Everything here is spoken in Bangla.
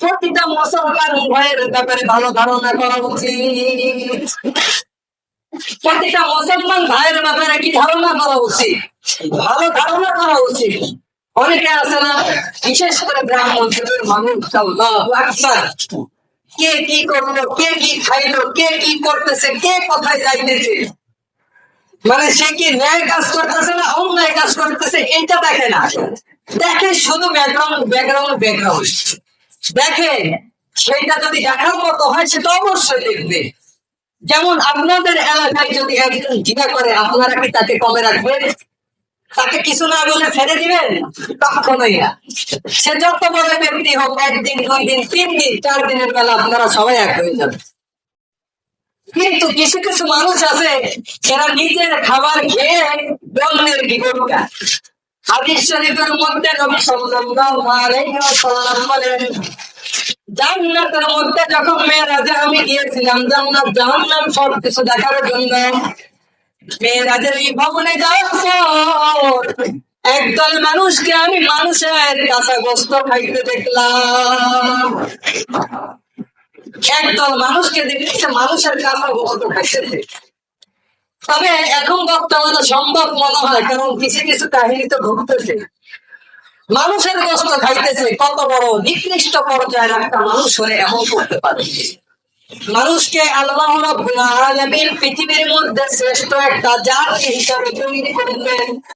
প্রতিটা মুসলমান ভাইয়ের ব্যাপারে ভালো ধারণা করা উচিত। প্রতিটা মুসলমান ভাইয়ের ব্যাপারে কি ধারণা করা উচিত? ভালো ধারণা করা উচিত। অনেকে আছে না, বিশেষ করে ব্রাহ্মণ মানুষ কে কি করল, কে কি খাইলো, কে কি করতেছে, কে কোথায় যাইতেছে? মানে সে কি ন্যায় কাজ করতেছে না অন্যায় কাজ করতেছে এটা দেখে না। দেখে শুধু ব্যাকগ্রাউন্ড ব্যাকগ্রাউন্ড ব্যাকগ্রাউন্ড দেখে সেটা যদি দেখার মতো হয় সেটা অবশ্যই দেখবে। যেমন আপনাদের এলাকায় যদি একজন জিনা করে, আপনারা কি তাকে কমে রাখবেন? তাকে কিছু না বলে ছেড়ে দিবেন? কখনোই না। সে যত বড় ব্যক্তি হোক, একদিন, দুই দিন, তিন দিন, চার দিনের বেলা আপনারা সবাই এক হয়ে যাবেন। কিন্তু কিছু কিছু মানুষ আছে যারা নিজের খাবার খেয়ে অন্যের বিপদ হাদিস শরীফের মধ্যে নবী সাল্লাল্লাহু আলাইহি ওয়াসাল্লাম বলেন, জান্নাতের মধ্যে যখন মেয়েরাজে আমি গিয়েছিলাম, জান্নাত জাহান্নাম সব কিছু দেখার জন্য এই ভবনে যাওয়ার একদল মানুষকে আমি মানুষের কাঁচা গোস্ত খাইতে দেখলাম। একদল মানুষকে দেখতেছে মানুষের কাঁচা গোস্ত খাইতে তবে এখন বর্তমানে সম্ভব মনে হয়, কারণ কিছু কিছু কাহিনী তো ঘটতেছে। মানুষের গোস্ত খাইতেছে, কত বড় নিকৃষ্ট পর্যায়ের একটা মানুষ হলে এমন করতে পারে। মানুষকে আল্লাহ রাব্বুল আলামিন পৃথিবীর মধ্যে শ্রেষ্ঠ একটা জাতি হিসাবে তৈরি করেছেন